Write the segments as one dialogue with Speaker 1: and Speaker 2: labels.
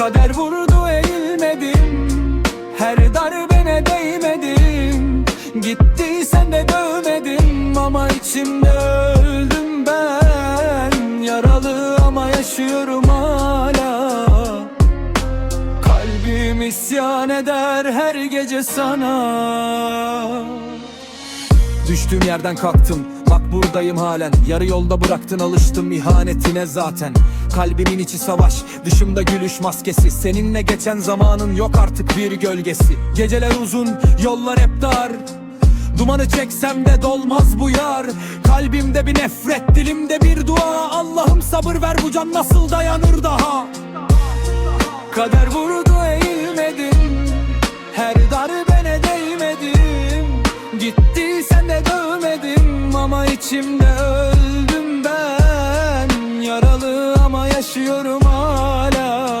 Speaker 1: Kader vurdu eğilmedim. Her darbene değmedim. Gittiysen de dövmedim Ama içimde öldüm ben. Yaralı ama yaşıyorum hala. Kalbim isyan eder her gece sana Düştüğüm yerden kalktım Bak buradayım halen. Yarı yolda bıraktın alıştım ihanetine zaten. Kalbimin içi savaş Dışımda gülüş maskesi. Seninle geçen zamanın yok artık bir gölgesi. Geceler uzun yollar hep dar. Dumanı çeksem de dolmaz bu yar. Kalbimde bir nefret dilimde bir dua. Allah'ım sabır ver bu can nasıl dayanır daha? Kader vurdu eğilmedim Ama içimde öldüm ben. Yaralı ama yaşıyorum hala.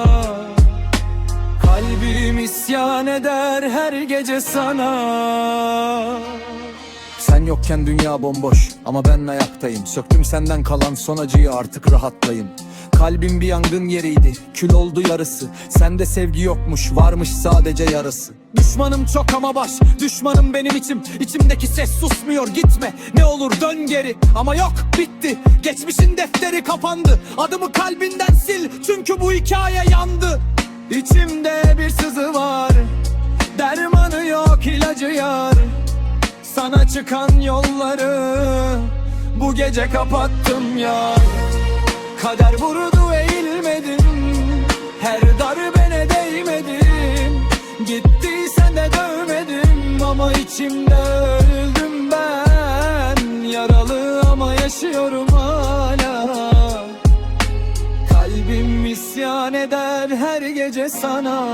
Speaker 1: Kalbim isyan eder her gece sana sen yokken dünya bomboş ama ben ayaktayım. Söktüm senden kalan son acıyı artık rahatlayım Kalbim bir yangın yeriydi kül oldu yarısı. Sende sevgi yokmuş varmış sadece yarısı Düşmanım çok ama baş düşmanım benim içim. İçimdeki ses susmuyor gitme. Ne olur dön geri Ama yok bitti. Geçmişin defteri kapandı. Adımı kalbinden sil çünkü bu hikaye yandı. İçimde bir sızı var Dermanı yok ilacı yar sana çıkan yolları bu gece kapattım ya. Kader vurdu eğilmedim Her darbene değmedim Gittiysen de dövmedim Ama içimde öldüm ben. Yaralı ama yaşıyorum hala. Kalbim isyan eder her gece sana